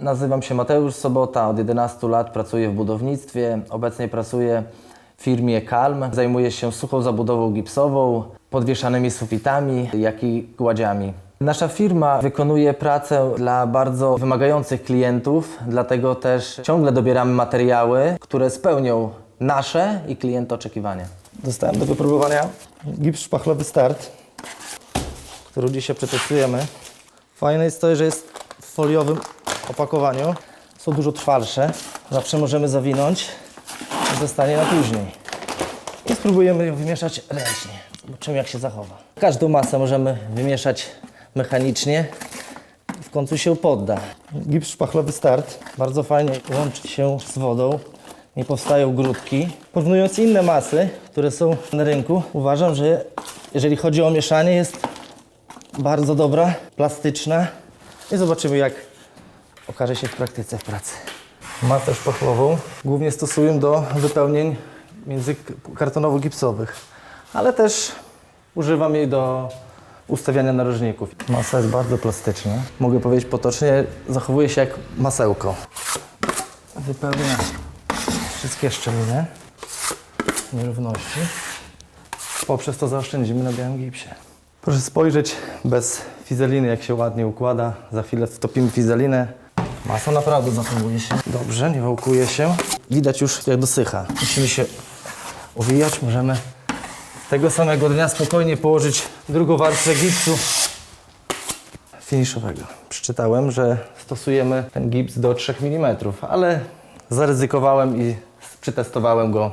Nazywam się Mateusz Sobota, od 11 lat pracuję w budownictwie. Obecnie pracuję w firmie Kalm. Zajmuję się suchą zabudową gipsową, podwieszanymi sufitami, jak i gładziami. Nasza firma wykonuje pracę dla bardzo wymagających klientów, dlatego też ciągle dobieramy materiały, które spełnią nasze i klienta oczekiwania. Dostałem do wypróbowania gips szpachlowy start, który dzisiaj przetestujemy. Fajne jest to, że jest w foliowym opakowaniu. Są dużo trwalsze. Zawsze możemy zawinąć i zostanie na później. I spróbujemy ją wymieszać ręcznie. Zobaczymy jak się zachowa. Każdą masę możemy wymieszać mechanicznie. W końcu się podda. Gips szpachlowy start. Bardzo fajnie łączy się z wodą. Nie powstają grudki. Porównując inne masy, które są na rynku, uważam, że jeżeli chodzi o mieszanie, jest bardzo dobra, plastyczna i zobaczymy jak okaże się w praktyce w pracy. Masę szpachlową głównie stosuję do wypełnień między kartonowo-gipsowych, ale też używam jej do ustawiania narożników. Masa jest bardzo plastyczna. Mogę powiedzieć potocznie, zachowuje się jak masełko. Wypełnia wszystkie szczeliny, nierówności. Poprzez to zaoszczędzimy na białym gipsie. Proszę spojrzeć bez fizeliny, jak się ładnie układa. Za chwilę wtopimy fizelinę. Masa naprawdę zachowuje się dobrze, nie wałkuje się. Widać już, jak dosycha. Musimy się uwijać. Możemy tego samego dnia spokojnie położyć drugą warstwę gipsu finiszowego. Przeczytałem, że stosujemy ten gips do 3 mm, ale zaryzykowałem i przetestowałem go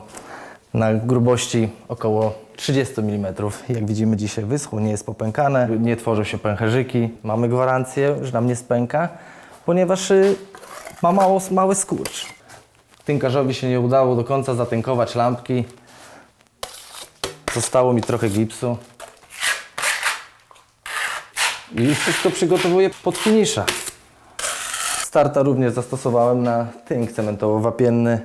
na grubości około 30 mm. Jak widzimy dzisiaj wyschło, nie jest popękane, nie tworzą się pęcherzyki. Mamy gwarancję, że nam nie spęka, ponieważ y, ma mało, mały skurcz. Tynkarzowi się nie udało do końca zatynkować lampki. Zostało mi trochę gipsu. I wszystko przygotowuję pod finisza. Starta również zastosowałem na tynk cementowo-wapienny.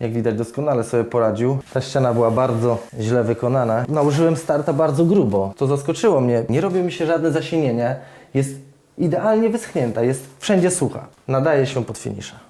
Jak widać doskonale sobie poradził. Ta ściana była bardzo źle wykonana. Nałożyłem starta bardzo grubo. To zaskoczyło mnie. Nie robią mi się żadne zasienienia. Jest idealnie wyschnięta. Jest wszędzie sucha. Nadaje się pod finisza.